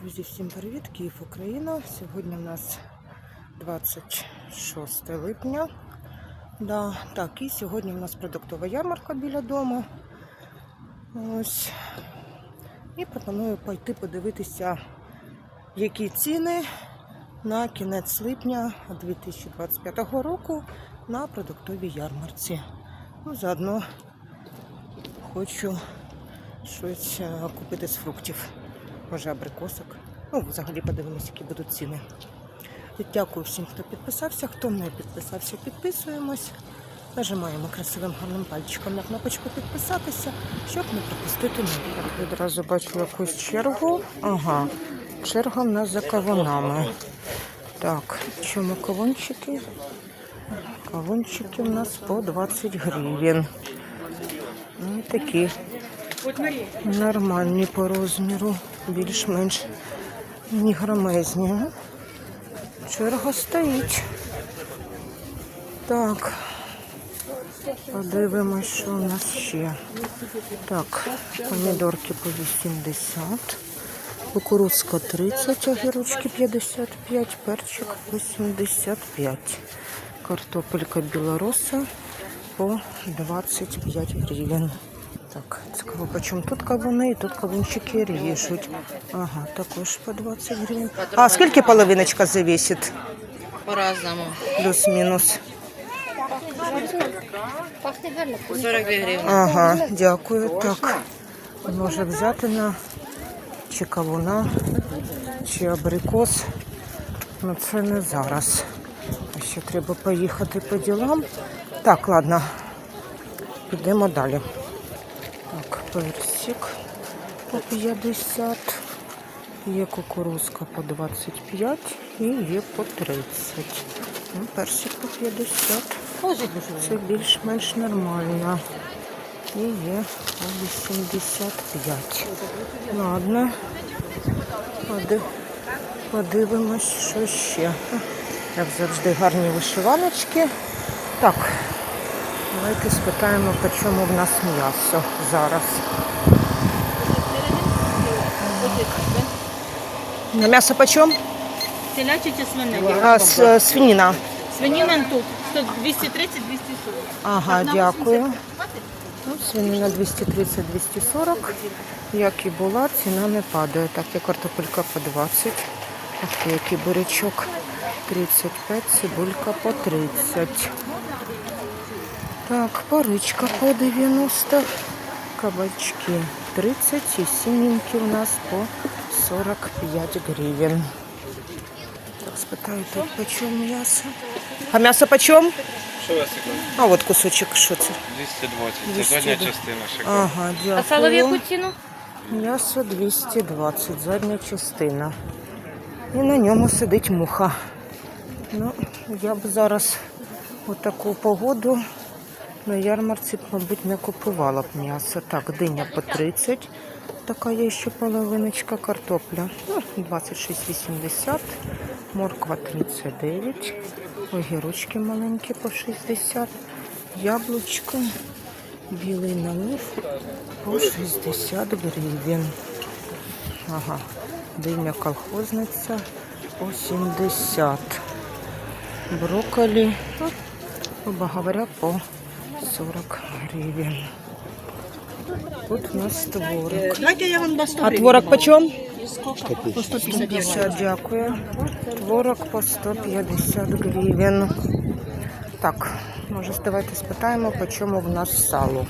Друзі, всім привіт! Київ, Україна. Сьогодні у нас 26 липня. Да, так, і сьогодні у нас продуктова ярмарка біля дому. Ось. І пропоную пойти подивитися, які ціни на кінець липня 2025 року на продуктовій ярмарці. Ну, заодно хочу щось е, купити з фруктів може абрикосок. Ну, взагалі подивимося, які будуть ціни. І Дякую всім, хто підписався. Хто не підписався, підписуємось. Нажимаємо красивим гарним пальчиком на кнопочку підписатися, щоб не пропустити нові. Відразу бачу якусь чергу. Ага, черга в нас за кавунами. Так, чому кавунчики? Кавунчики у нас по 20 гривень. Ну, такі Нормальні по розміру, більш-менш не громезні. Черга стоїть. Так. Подивимось, що у нас ще. Так, помідорки по 80, кукурузка 30, огірочки 55, перчик 85. Картопелька білороса по 25 гривень. Так, цікаво, по чому тут кавуни і тут кавунчики ріжуть. Ага, також по 20 гривень. А скільки половиночка завісить? По-разному. Плюс-мінус. 42 гривні. Ага, дякую. Так. Може взяти на чи кавуна, чи абрикос. Ну це не зараз. Ще треба поїхати по ділам. Так, ладно. Підемо далі. Персик по 50. Є кукурузка по 25 і є по 30. Ну, персик по 50. Це більш-менш нормально. І є по 85. Ладно. Поди- Подивимось, що ще. Як завжди, гарні вишиваночки. Так, давайте спитаємо, по чому в нас м'ясо зараз. На м'ясо по чому? Телячі чи свинина? А, свинина. Свинина тут 230-240. Ага, дякую. Ну, свинина 230-240. Як і була, ціна не падає. Так, є картопелька по 20. Ах який бурячок 35, цибулька по 30. Так, паричка по 90. Кабачки 30 і синенькі у нас по 45 гривень. Так, спитаю тут по чому м'ясо. А м'ясо по чому? А от кусочок, що це? 220. Це 200, задня частина шикарна. Ага, дякую. А сало в ціну? М'ясо 220, задня частина. І на ньому сидить муха. Ну, я б зараз у таку погоду на ярмарці, мабуть, не купувала б м'ясо. Так, диня по 30. Така є ще половиночка картопля. Ну, 26,80. Морква 39. Огірочки маленькі по 60. Яблучко. Білий налив по 60 гривень. Ага, диня колхозниця по 70. Брокколі, ну, грубо говоря, по 40 гривень. Тут у нас творог. Дайте я вам до 100 А творог почем? По 150 50, дякую. Творог по 150 гривень. Так, може, давайте спитаємо, по чому в нас сало.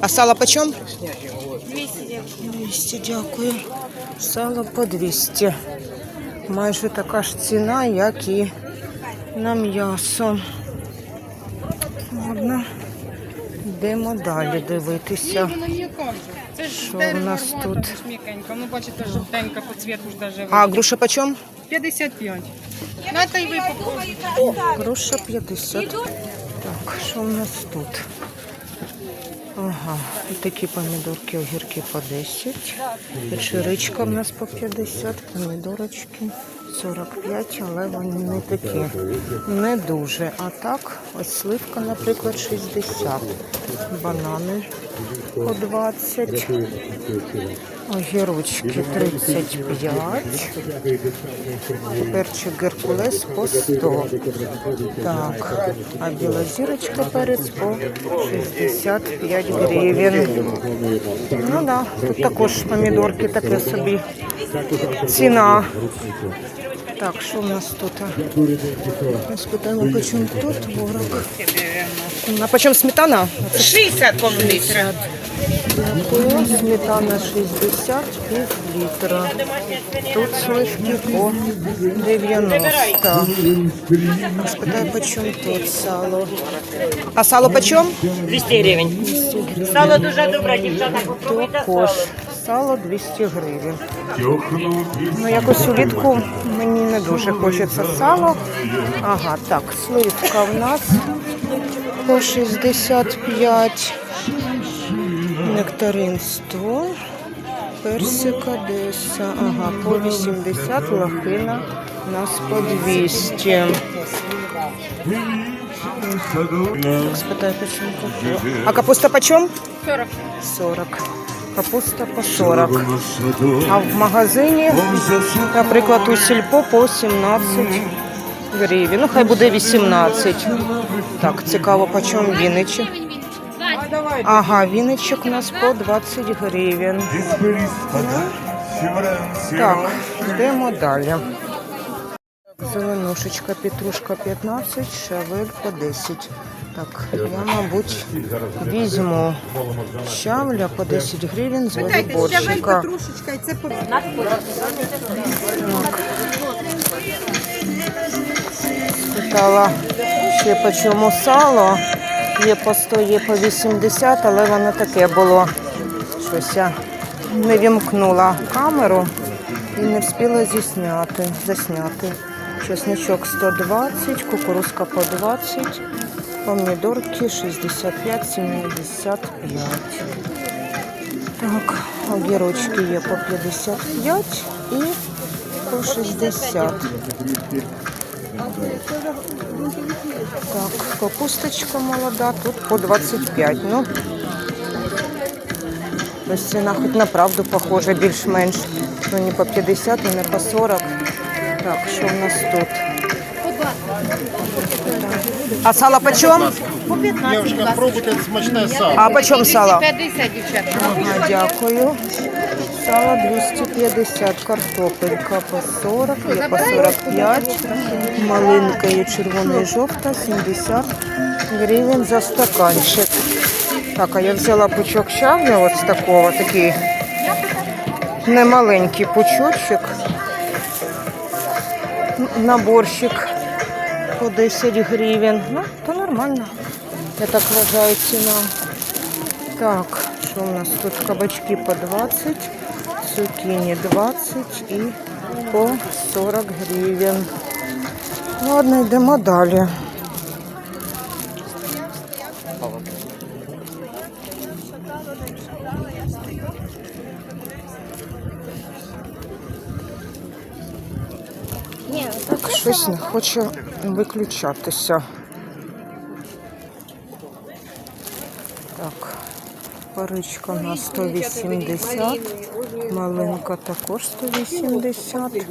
А сало по чому? 200, дякую. Сало по 200. Майже така ж ціна, як і на м'ясо. Ладно, йдемо далі дивитися. Що в нас тут? Ну, бачите, жовтенька по цвіту ж даже А груша по чому? 55. На та й ви. Груша 50. Так, що у нас тут? Ага, такі помідорки, огірки по 10. Печеричка в нас по 50, помідорочки 45, але вони не такі, не дуже. А так, ось сливка, наприклад, 60. Банани по 20. Огірочки 35. Перчик Геркулес по 100. Так, а біла зірочка перець по 65 гривень. Ну да, тут також помідорки таке собі. Ціна. Так, що в нас тут? Ми спитаємо, по чому тут творог. А по чому сметана? 60 літрів. Дякую. Сметана 60, пів літра. Тут сливки по 90. Спитаю, по чому тут сало. А сало по чому? 200 гривень. Сало дуже добре, дівчата, попробуйте Також сало. Сало 200 гривень. Ну, якось улітку мені не дуже хочеться сало. Ага, так, сливка в нас по 65, нектарин 100, персик Одеса, ага, по 80, лохина у нас по 200. Так, спитаю, почему капуста. А капуста почем? 40. 40. Капуста по 40. А в магазині, наприклад, у сільпо по 17 гривень. Ну, хай буде 18. Так, цікаво, по чому віничі. Ага, віничок у нас по 20 гривень. Так, йдемо далі. Зеленушечка, петрушка 15, шавель по 10. Так, я, мабуть, візьму щавля по 10 гривень з і це по Питала ще по чому сало. Є по 100, є по 80, але воно таке було. Щось я не вімкнула камеру і не встигла зісняти, засняти. Чесничок 120, кукурузка по 20, помідорки 65, 75. Так, огірочки є по 55 і по 60. Так, капусточка молода, тут по 25. Ну, ось ціна хоч на правду похожа, більш-менш. Ну, не по 50, і не по 40. Так, що в нас тут? А сало почем? Девушка, пробуйте смачне сало. А почем сало? 50, дівчата. Ага, дякую. Сало 250, картопелька по 40, є по 45, малинка є червона і жовта, 70 гривень за стаканчик. Так, а я взяла пучок щавля от з такого, такий немаленький пучочок. Н- На борщик по 10 гривень. Ну, то нормально. Я так вважаю ціна. Так, що у нас тут кабачки по 20, цукіні 20 і по 40 гривень. Ладно, йдемо далі. Щось не хоче виключатися. Так, паричка на 180, малинка також 180,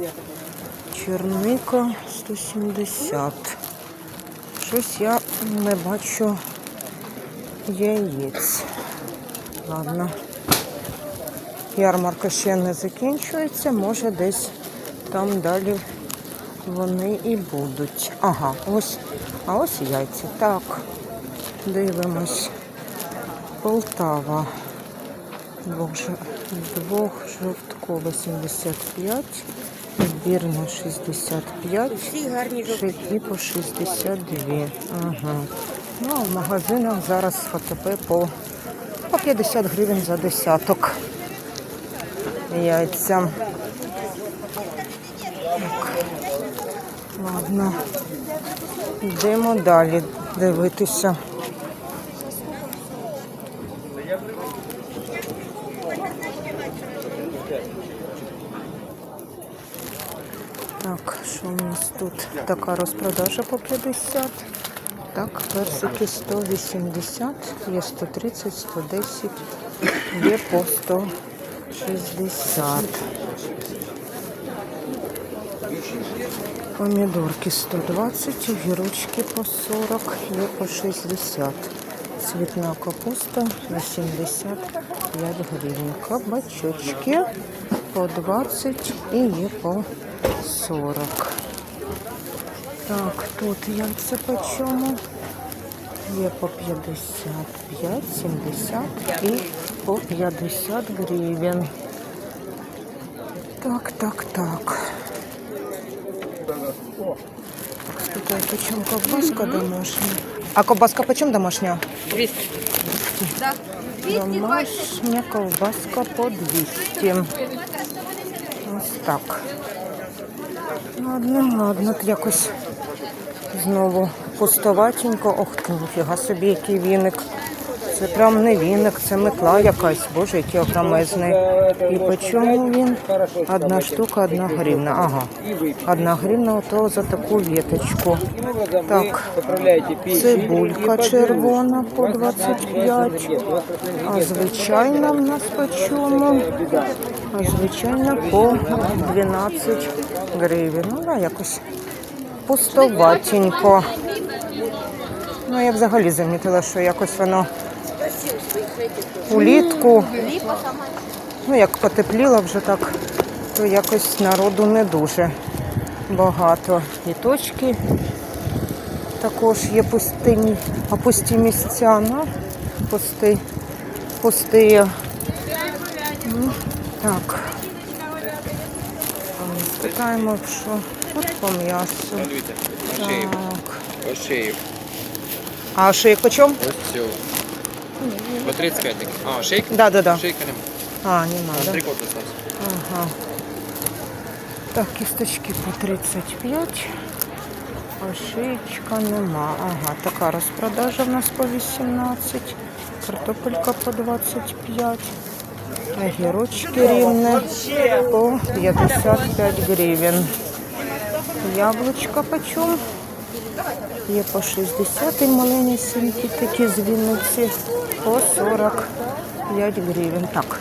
черника 170. Щось я не бачу яєць. Ладно. Ярмарка ще не закінчується, може десь там далі вони і будуть. Ага, ось, а ось яйця. Так, дивимось. Полтава. Двох, жо- двох жовткова 75, відбірна 65, ши- і по 62. Ага. Ну, а в магазинах зараз по, по 50 гривень за десяток. Яйця. Ладно. Йдемо далі дивитися. Так, що у нас тут? Така розпродажа по 50. Так, персики 180, є 130, 110, є по 60. Помідорки 120, огірочки по 40, є по 60. Цвітна капуста 85 гривень. Кабачочки по 20 і є по 40. Так, тут яйця по чому? Є по 55, 70 і по 50 гривень. Так, так, так. Спитаю, по чому ковбаска домашня? А ковбаска по чому домашня? 200. Домашня ковбаска по 200. Ось так. Ладно, ладно, якось знову пустоватенько. Ох ти, ніфіга собі, який віник. Це прям не віник, це метла якась. Боже, який огромезний. І по чому він? Одна штука, одна гривна. Ага. Одна гривна ото за таку віточку. Так, цибулька червона по 25. А звичайна в нас по чому? А звичайна по 12 гривень. Ну, да, якось пустоватенько. Ну, я взагалі замітила, що якось воно улітку. Ну, як потепліло вже так, то якось народу не дуже багато. І точки також є пустині, а пусті місця, ну, пусти, пусті. Ну, так. Спитаємо, що тут по м'ясу. Так. А шиєк по чому? Ось цього. По 35 таких. А, ошейк? Да, да, да. Ошейка нема. А, нема, да? Три коти стався. Ага. Так, кісточки по 35. А шиєчка нема. Ага, така розпродажа в нас по 18. Картопелька по 25. Огірочки рівне по 55 гривень. Яблучка почем? Є по 60 і маленькі такі з Вінниці по 45 гривень. Так,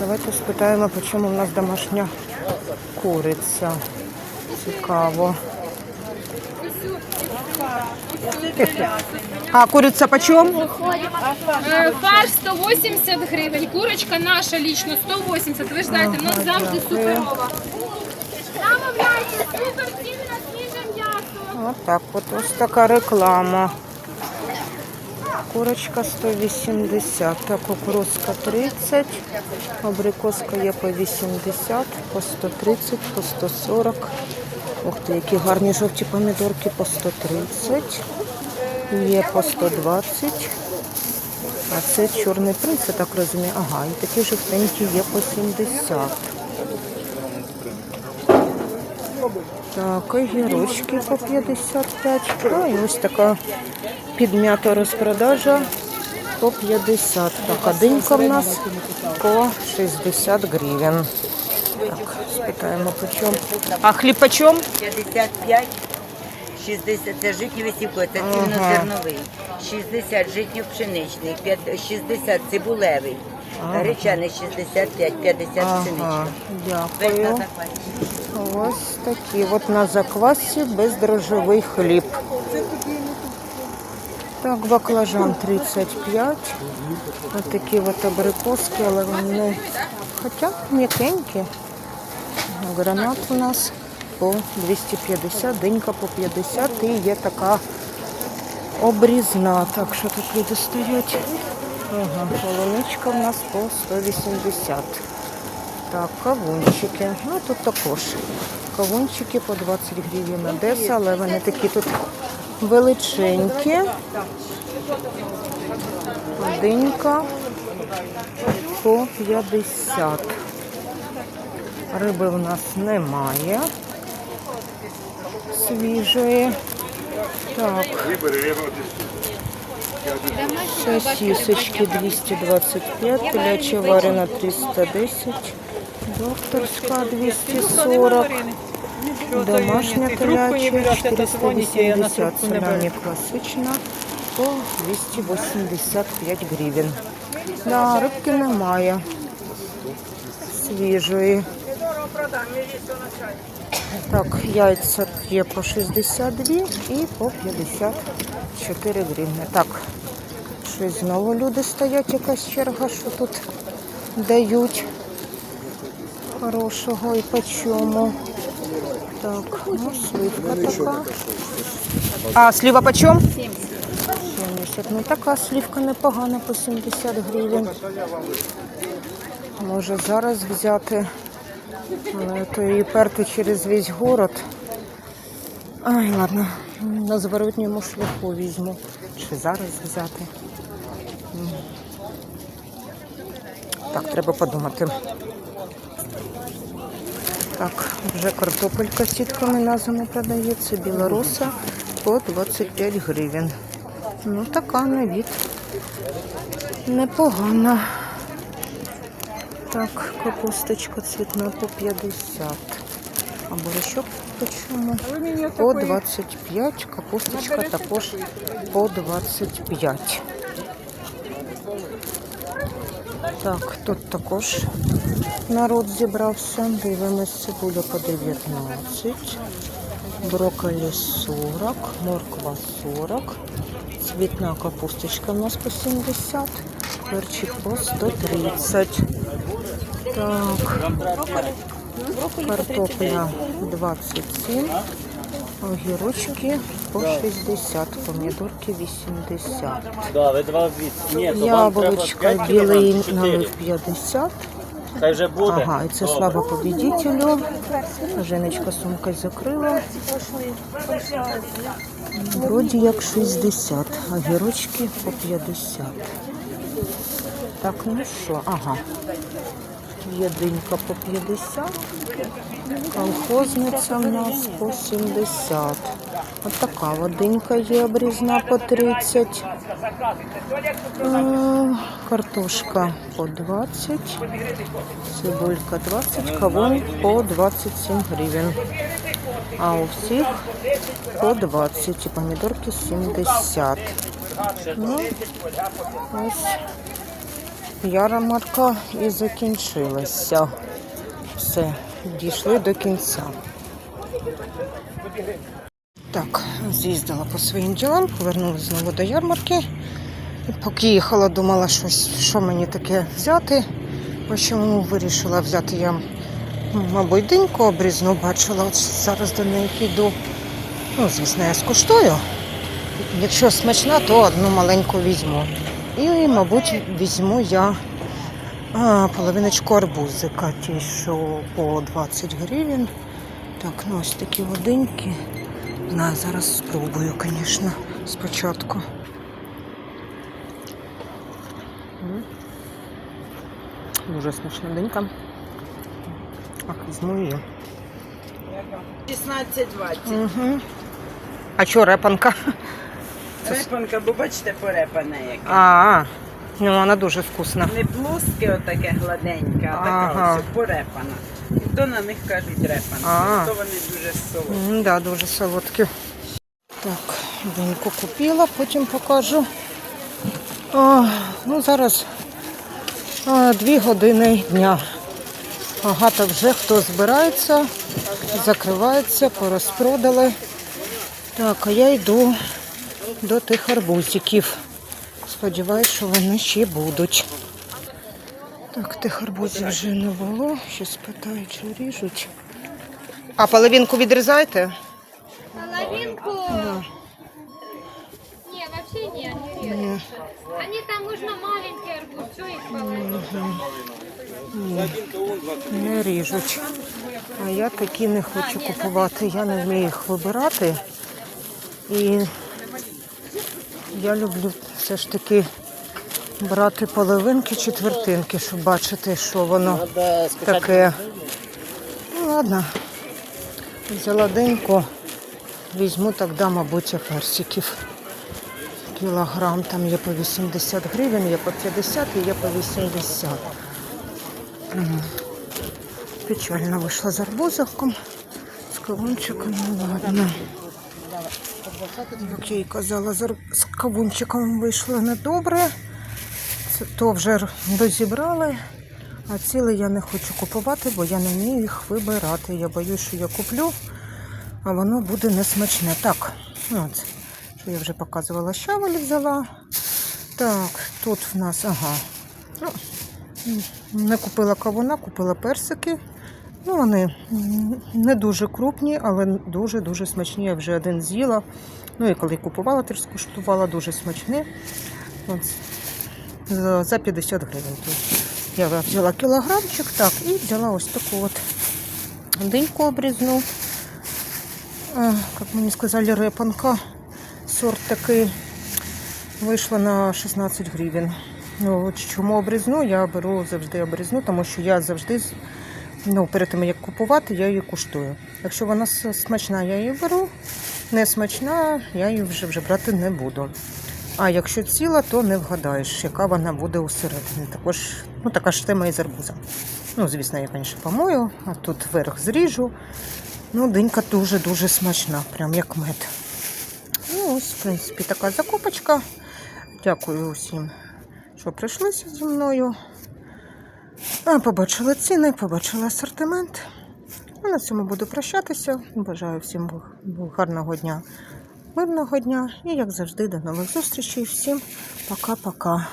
давайте спитаємо, по чому в нас домашня куриця. Цікаво. А куриця по чому? Фарш 180 гривень, курочка наша лічно 180. Ви ж знаєте, в нас завжди суперова. Замовляйте, супер ціни свіже м'ясо. Отак от ось така реклама. Курочка 180, так кукурузка 30, абрикоска є по 80, по 130, по 140. Ух ти, які гарні жовті помідорки по 130, є по 120. А це чорний принц, я так розумію. Ага, і такі жовтенькі є по 70. Так, огірочки по 55. Ну, і ось така підм'ята розпродажа по 50. Так, а динька в нас по 60 гривень. Так, спитаємо по чому. А хліб по чому? 55, 60 це житньовий сівко, це цільнозерновий. 60 житньо-пшеничний, 60 цибулевий. Гречаний 65, 50 Ага, дякую. Ось такі. От на заквасі бездрожжевий хліб. Так, баклажан 35. Ось такі от абрикоски, але вони хоча м'якенькі. Гранат у нас по 250, динька по 50 і є така обрізна. Так, що тут люди стоять? Ага, полуничка в нас по 180. Так, кавунчики. Ну тут також. Кавунчики по 20 гривень Одеса, але вони такі тут величенькі. Динька по 50. Риби в нас немає. Свіжої. Так. Сосисочки 225, телячья варена 310, докторська 240, домашня теляча 480, салямі класична по 285 гривень. Да, рибки немає. свіжої. Так, яйця є по 62 і по 54 гривні. Так, щось знову люди стоять, якась черга, що тут дають хорошого і по чому. Так, ну, сливка така. А слива по чому? 70. Ну така слівка непогана по 70 гривень. Може зараз взяти, але то її перти через весь город. Ай, ладно, на зворотньому шляху візьму. Чи зараз взяти. Так, треба подумати. Так, вже картопелька сітками на зиму продається, білоруса по 25 гривень. Ну, така на від. Непогана. Так, капусточка цвітна по 50. А борщок по чому? По 25. Капусточка також по 25. Так, тут також народ зібрався. Дивимось, цибуля по 19. Брокколі 40, морква 40. Цвітна капусточка у нас по 70. Перчик по 130. Так. Картопля 27. Огірочки по 60. Помідорки 80. Да, ви два від. Ні, то вам Яблучка треба 5 білий кілограм, налив 50. Хай вже буде. Ага, і це Добре. слава победителю. Женечка сумка закрила. Вроді як 60, а гірочки по 50. Так, ну що, ага. Єдинка по 50. Колхозниця в нас по 70. От така водинка є обрізна по 30. Е, Картошка по 20. Цибулька 20, кавун по 27 гривень. А у всіх по 20 і помідорки 70. Ну, ось ярмарка і закінчилася. Все, дійшли до кінця. Так, з'їздила по своїм ділам, повернулася знову до ярмарки. Поки їхала, думала, щось, що мені таке взяти. По чому вирішила взяти я, мабуть, обрізну бачила. От зараз до неї піду. Ну, звісно, я скуштую. Якщо смачна, то одну маленьку візьму. І, мабуть, візьму я а, половиночку арбузика, ті, що по 20 гривень. Так, ну ось такі водиньки. На, зараз спробую, звісно, спочатку. Дуже смачна динька. Так, візьму її. 16-20. Угу. А що, репанка? Репанка, бо бачите, порепане яке. А, ну вона дуже вкусна. Не плоске отаке гладеньке, а така Ага. ось порепана. І то на них кажуть репанки. А. То вони дуже солодкі. М, Да, дуже солодкі. Так, доньку купила, потім покажу. А, ну, зараз а, дві години дня. Багато вже хто збирається, закривається, порозпродали. Так, а я йду до тих арбузиків. Сподіваюсь, що вони ще будуть. Так, тих арбузів вже не було. Щось питають, чи ріжуть. А половинку відрізаєте? Половинку. Не, вообще не, не режут. Ні. Они там можно маленький арбуз, что их половинку? Не ріжуть. А я такі не хочу купувати. Я не вмію їх вибирати. І я люблю все ж таки брати половинки, четвертинки, щоб бачити, що воно таке. Ну ладно. Взяла деньку. Візьму тоді, мабуть, персиків. Кілограм там є по 80 гривень, є по 50 і є по 80. Печально вийшла з арбузиком, з кавунчиком, ну ладно. Як я казала, з кавунчиком вийшло недобре. Це то вже р- дозібрали, А ціле я не хочу купувати, бо я не вмію їх вибирати. Я боюсь, що я куплю, а воно буде несмачне. Так, от, що я вже показувала, щавель взяла. Так, тут в нас, ага. Ну, не купила кавуна, купила персики. Ну, вони не дуже крупні, але дуже-дуже смачні. Я вже один з'їла. Ну і коли купувала, теж скуштувала, дуже смачні. За, за 50 гривень. Я взяла кілограмчик, так, і взяла ось таку от диньку обрізну. Як мені сказали, репанка. Сорт такий. Вийшла на 16 гривень. Ну, от чому обрізну? Я беру завжди обрізну, тому що я завжди ну, перед тим, як купувати, я її куштую. Якщо вона смачна, я її беру. Не смачна, я її вже, вже брати не буду. А якщо ціла, то не вгадаєш, яка вона буде усередині. Також, ну, така ж тема і з арбузом. Ну, звісно, я, звісно, помою, а тут верх зріжу. Ну, динька дуже-дуже смачна, прям як мед. Ну, ось, в принципі, така закупочка. Дякую усім, що прийшлися зі мною. Побачили ціни, побачили асортимент. На цьому буду прощатися. Бажаю всім гарного дня, мирного дня і, як завжди, до нових зустрічей. Всім пока-пока.